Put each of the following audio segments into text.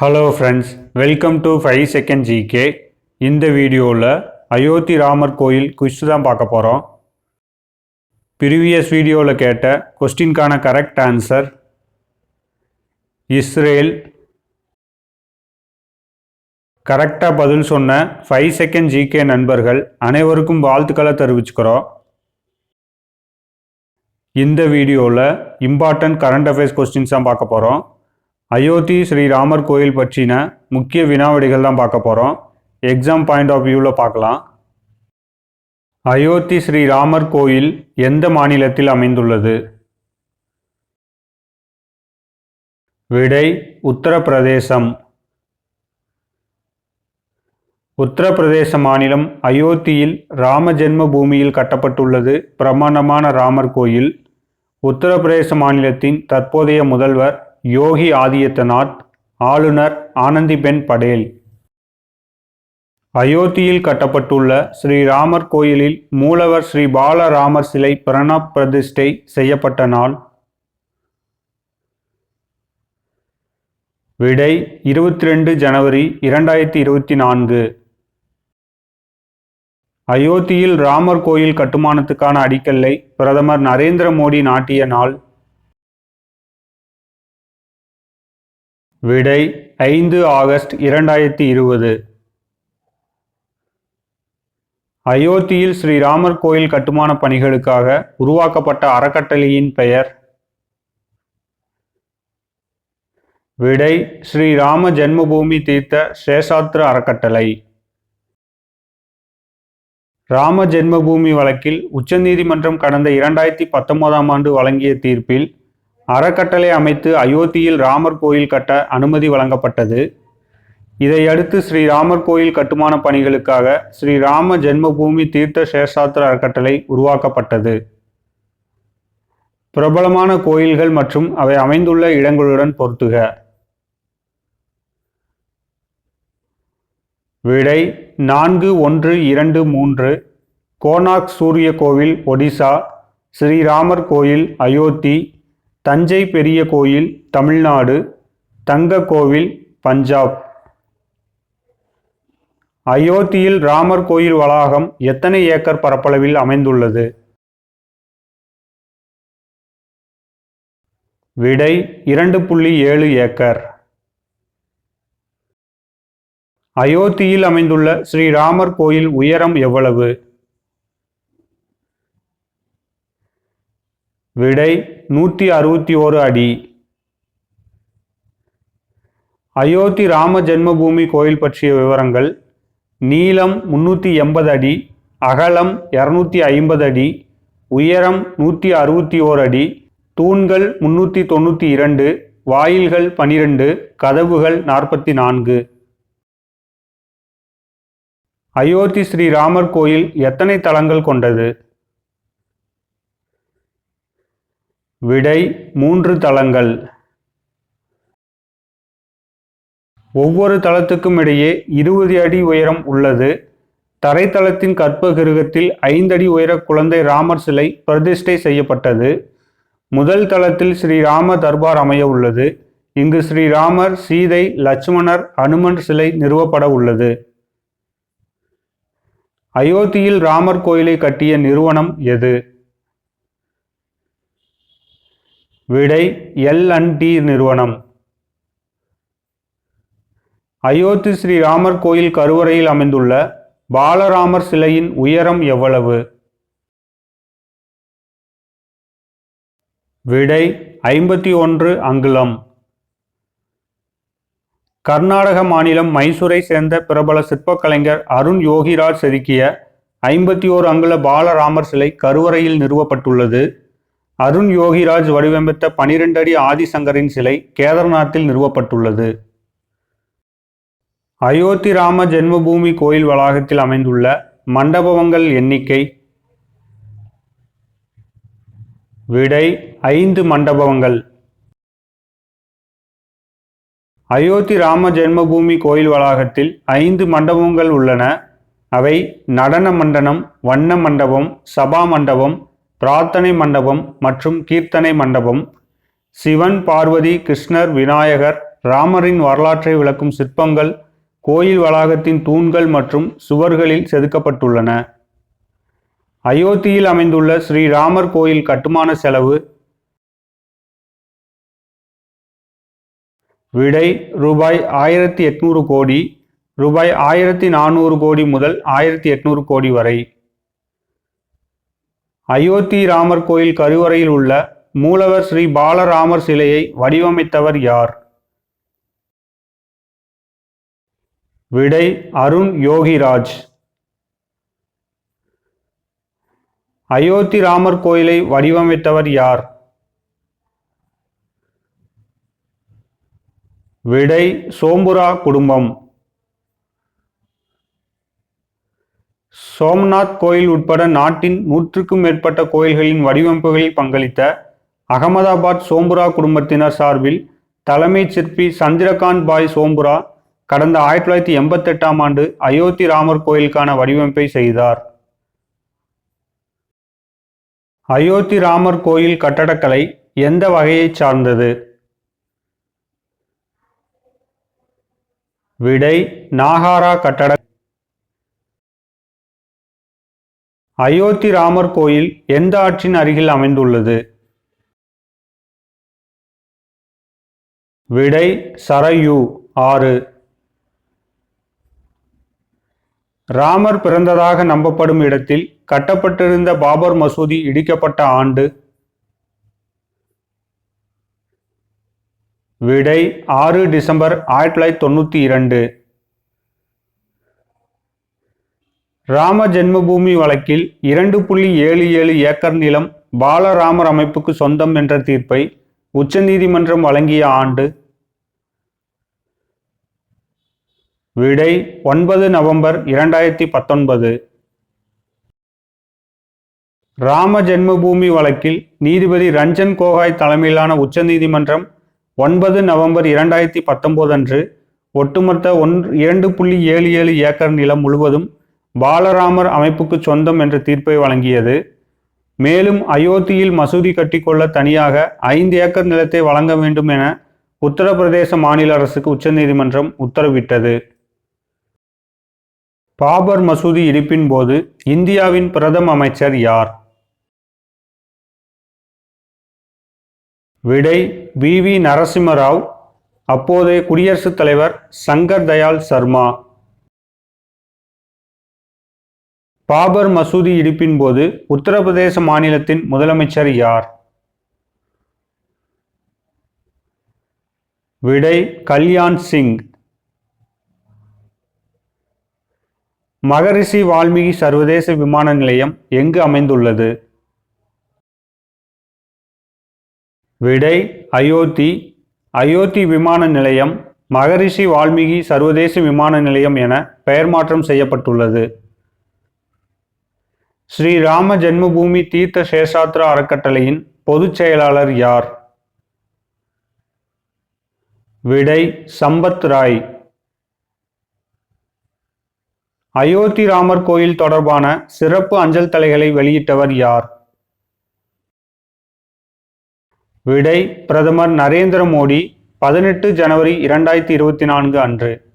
Hello friends welcome to five second GK இந்த வீடியோவில் அயோத்தி ராமர் கோயில் குவிஸ்ட் தான் பார்க்க போகிறோம் ப்ரீவியஸ் வீடியோவில் கேட்ட கொஸ்டின்கான கரெக்ட் ஆன்சர் இஸ்ரேல். கரெக்டாக பதில் சொன்ன ஃபைவ் செகண்ட் ஜிகே நண்பர்கள் அனைவருக்கும் வாழ்த்துக்களை தெரிவிச்சுக்கிறோம். இந்த வீடியோவில் இம்பார்ட்டன்ட் கரண்ட் அஃபேர்ஸ் கொஸ்டின்ஸ் தான் பார்க்க போகிறோம் அயோத்தி ஸ்ரீராமர் கோயில் பற்றின முக்கிய வினாவடிகள் தான் பார்க்க போகிறோம் எக்ஸாம் பாயிண்ட் ஆஃப் வியூவில் பார்க்கலாம். அயோத்தி ஸ்ரீராமர் கோயில் எந்த மாநிலத்தில் அமைந்துள்ளது? விடை உத்தரப்பிரதேசம். உத்தரப்பிரதேச மாநிலம் அயோத்தியில் ராம ஜென்ம பூமியில் கட்டப்பட்டுள்ளது பிரமாண்டமான ராமர் கோயில். உத்தரப்பிரதேச மாநிலத்தின் தற்போதைய முதல்வர் யோகி ஆதித்யநாத் ஆளுநர் ஆனந்திபென் படேல். அயோத்தியில் கட்டப்பட்டுள்ள ஸ்ரீராமர் கோயிலில் மூலவர் ஸ்ரீ பாலராமர் சிலை பிரணப் பிரதிஷ்டை செய்யப்பட்ட நாள். விடை இருபத்தி ரெண்டு ஜனவரி இரண்டாயிரத்தி இருபத்தி நான்கு. அயோத்தியில் ராமர் கோயில் கட்டுமானத்துக்கான அடிக்கல்லை பிரதமர் நரேந்திர மோடி நாட்டிய நாள். விடை ஐந்து ஆகஸ்ட் இரண்டாயிரத்தி இருபது. அயோத்தியில் ஸ்ரீராமர் கோயில் கட்டுமான பணிகளுக்காக உருவாக்கப்பட்ட அறக்கட்டளையின் பெயர். விடை ஸ்ரீராம ஜென்மபூமி தீர்த்த சேஷாத்ர அறக்கட்டளை. ராம ஜென்மபூமி வழக்கில் உச்சநீதிமன்றம் கடந்த இரண்டாயிரத்தி பத்தொன்பதாம் ஆண்டு வழங்கிய தீர்ப்பில் அறக்கட்டளை அமைத்து அயோத்தியில் ராமர் கோயில் கட்ட அனுமதி வழங்கப்பட்டது. இதையடுத்து ஸ்ரீராமர் கோயில் கட்டுமான பணிகளுக்காக ஸ்ரீராம ஜென்மபூமி தீர்த்த சேஷாத்திர அறக்கட்டளை உருவாக்கப்பட்டது. பிரபலமான கோயில்கள் மற்றும் அவை அமைந்துள்ள இடங்களுடன் பொருத்துக. விடை நான்கு ஒன்று இரண்டு மூன்று கோனாக் சூரிய கோவில் ஒடிசா ஸ்ரீராமர் கோயில் அயோத்தி தஞ்சை பெரிய கோயில் தமிழ்நாடு தங்க கோவில் பஞ்சாப். அயோத்தியில் ராமர் கோயில் வளாகம் எத்தனை ஏக்கர் பரப்பளவில் அமைந்துள்ளது? விடை இரண்டு புள்ளி ஏழு ஏக்கர். அயோத்தியில் அமைந்துள்ள ஸ்ரீராமர் கோயில் உயரம் எவ்வளவு? விடை நூற்றி அறுபத்தி ஓரு அடி. அயோத்தி ராம ஜென்மபூமி கோயில் பற்றிய விவரங்கள் நீளம் முன்னூற்றி எண்பது அடி அகலம் இரநூத்தி ஐம்பது அடி உயரம் நூற்றி அறுபத்தி ஓர் அடி தூண்கள் முன்னூற்றி தொண்ணூற்றி இரண்டு வாயில்கள் பனிரெண்டு கதவுகள் நாற்பத்தி நான்கு. அயோத்தி ஸ்ரீராமர் கோயில் எத்தனை தளங்கள் கொண்டது? விடை மூன்று தளங்கள். ஒவ்வொரு தளத்துக்கும் இடையே இருபது அடி உயரம் உள்ளது. தரைத்தளத்தின் கற்பகிருகத்தில் ஐந்தடி உயர குழந்தை ராமர் சிலை பிரதிஷ்டை செய்யப்பட்டது. முதல் தளத்தில் ஸ்ரீராம தர்பார் அமைய உள்ளது. இங்கு ஸ்ரீராமர் சீதை லட்சுமணர் அனுமன் சிலை நிறுவப்பட உள்ளது. அயோத்தியில் ராமர் கோயிலை கட்டிய நிறுவனம் எது? விடை எல் அண்ட் டி நிறுவனம். அயோத்தி ஸ்ரீ ராமர் கோயில் கருவறையில் அமைந்துள்ள பாலராமர் சிலையின் உயரம் எவ்வளவு? விடை ஐம்பத்தி ஒன்று அங்குலம். கர்நாடக மாநிலம் மைசூரை சேர்ந்த பிரபல சிற்பக்கலைஞர் அருண் யோகிராஜ் செதுக்கிய ஐம்பத்தி ஓரு அங்குல பாலராமர் சிலை கருவறையில் நிறுவப்பட்டுள்ளது. அருண் யோகிராஜ் வடிவமைத்த பனிரெண்டு அடி ஆதிசங்கரின் சிலை கேதார்நாத்தில் நிறுவப்பட்டுள்ளது. அயோத்தி ராம ஜென்மபூமி கோயில் வளாகத்தில் அமைந்துள்ள மண்டபங்கள் எண்ணிக்கை விடை ஐந்து மண்டபங்கள். அயோத்தி ராம ஜென்மபூமி கோயில் வளாகத்தில் ஐந்து மண்டபங்கள் உள்ளன. அவை நடன மண்டனம் வண்ண மண்டபம் சபா மண்டபம் பிரார்த்தனை மண்டபம் மற்றும் கீர்த்தனை மண்டபம். சிவன் பார்வதி கிருஷ்ணர் விநாயகர் ராமரின் வரலாற்றை விளக்கும் சிற்பங்கள் கோயில் வளாகத்தின் தூண்கள் மற்றும் சுவர்களில் செதுக்கப்பட்டுள்ளன. அயோத்தியில் அமைந்துள்ள ஸ்ரீராமர் கோயில் கட்டுமான செலவு விடை ரூபாய் ஆயிரத்தி எட்நூறு கோடி ரூபாய் ஆயிரத்தி நானூறு கோடி முதல் ஆயிரத்தி எட்நூறு கோடி வரை. அயோத்தி ராமர் கோயில் கருவறையில் உள்ள மூலவர் ஸ்ரீ பாலராமர் சிலையை வடிவமைத்தவர் யார்? விடை அருண் யோகிராஜ். அயோத்தி ராமர் கோயிலை வடிவமைத்தவர் யார்? விடை சோம்புரா குடும்பம். சோம்நாத் கோயில் உட்பட நாட்டின் நூற்றுக்கும் மேற்பட்ட கோயில்களின் வடிவமைப்புகளில் பங்களித்த அகமதாபாத் சோம்புரா குடும்பத்தினர் சார்பில் தலைமை சிற்பி சந்திரகாந்த் பாய் சோம்புரா கடந்த ஆயிரத்தி தொள்ளாயிரத்தி எண்பத்தெட்டாம் ஆண்டு அயோத்தி ராமர் கோயிலுக்கான வடிவமைப்பை செய்தார். அயோத்தி ராமர் கோயில் கட்டடக்கலை எந்த வகையைச் சார்ந்தது? விடை நாகாரா கட்டட அயோத்தி ராமர் கோயில் எந்த ஆற்றின் அருகில் அமைந்துள்ளது? விடை சரையு ஆறு. ராமர் பிறந்ததாக நம்பப்படும் இடத்தில் கட்டப்பட்டிருந்த பாபர் மசூதி இடிக்கப்பட்ட ஆண்டு. விடை ஆறு டிசம்பர் ஆயிரத்தி தொள்ளாயிரத்தி தொண்ணூற்றி இரண்டு. ராம ஜென்மபூமி வழக்கில் இரண்டு புள்ளி ஏழு ஏழு ஏக்கர் நிலம் பாலராமர் அமைப்புக்கு சொந்தம் என்ற தீர்ப்பை உச்சநீதிமன்றம் வழங்கிய ஆண்டு விடை ஒன்பது நவம்பர் இரண்டாயிரத்தி பத்தொன்பது. ராம ஜென்மபூமி வழக்கில் நீதிபதி ரஞ்சன் கோகாய் தலைமையிலான உச்சநீதிமன்றம் ஒன்பது நவம்பர் இரண்டாயிரத்தி பத்தொன்பது அன்று ஒட்டுமொத்த ஒன் இரண்டு புள்ளி ஏழு ஏழு ஏக்கர் நிலம் முழுவதும் பாலராமர் அமைப்புக்கு சொந்தம் என்ற தீர்ப்பை வழங்கியது. மேலும் அயோத்தியில் மசூதி கட்டிக்கொள்ள தனியாக ஐந்து ஏக்கர் நிலத்தை வழங்க வேண்டும் என உத்தரப்பிரதேச மாநில அரசுக்கு உச்சநீதிமன்றம் உத்தரவிட்டது. பாபர் மசூதி இடிப்பின் போது இந்தியாவின் பிரதம அமைச்சர் யார்? விடை வி. வி. நரசிம்மராவ் அப்போதைய குடியரசுத் தலைவர் சங்கர் தயாள் சர்மா. பாபர் மசூதி இடிப்பின் போது உத்தரப்பிரதேச மாநிலத்தின் முதலமைச்சர் யார்? விடை கல்யாண் சிங். மகரிஷி வால்மீகி சர்வதேச விமான நிலையம் எங்கு அமைந்துள்ளது? விடை அயோத்தி. அயோத்தி விமான நிலையம் மகரிஷி வால்மீகி சர்வதேச விமான நிலையம் என பெயர் மாற்றம் செய்யப்பட்டுள்ளது. ஸ்ரீ ராம ஜென்மபூமி தீர்த்த சேஷாத்ரா அறக்கட்டளையின் பொதுச் செயலாளர் யார்? விடை சம்பத் ராய். அயோத்தி ராமர் கோயில் தொடர்பான சிறப்பு அஞ்சல் தலைகளை வெளியிட்டவர் யார்? விடை பிரதமர் நரேந்திர மோடி பதினெட்டு ஜனவரி இரண்டாயிரத்தி இருபத்தி நான்கு அன்று.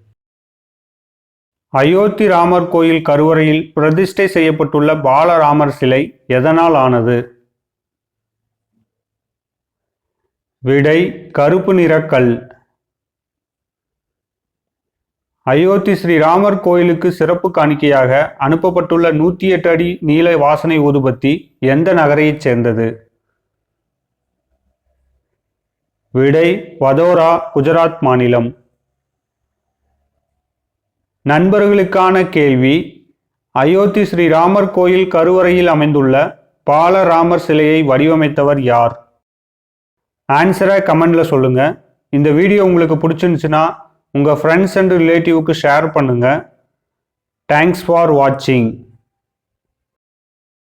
அயோத்தி ராமர் கோயில் கருவறையில் பிரதிஷ்டை செய்யப்பட்டுள்ள பாலராமர் சிலை எதனால் ஆனது? விடை கருப்பு நிறக்கல் அயோத்தி ஸ்ரீராமர் கோயிலுக்கு சிறப்பு காணிக்கையாக அனுப்பப்பட்டுள்ள நூற்றி எட்டு அடி நீல வாசனை ஊதுபத்தி எந்த நகரையைச் சேர்ந்தது? விடை வதோரா குஜராத் மாநிலம். நண்பர்களுக்கான கேள்வி. அயோத்தி ஸ்ரீராமர் கோயில் கருவறையில் அமைந்துள்ள பாலராமர் சிலையை வடிவமைத்தவர் யார்? ஆன்சரை கமெண்டில் சொல்லுங்கள் இந்த வீடியோ உங்களுக்கு பிடிச்சிருந்துச்சுன்னா உங்கள் ஃப்ரெண்ட்ஸ் அண்ட் ரிலேட்டிவ்க்கு ஷேர் பண்ணுங்கள் தேங்க்ஸ் ஃபார் வாட்சிங்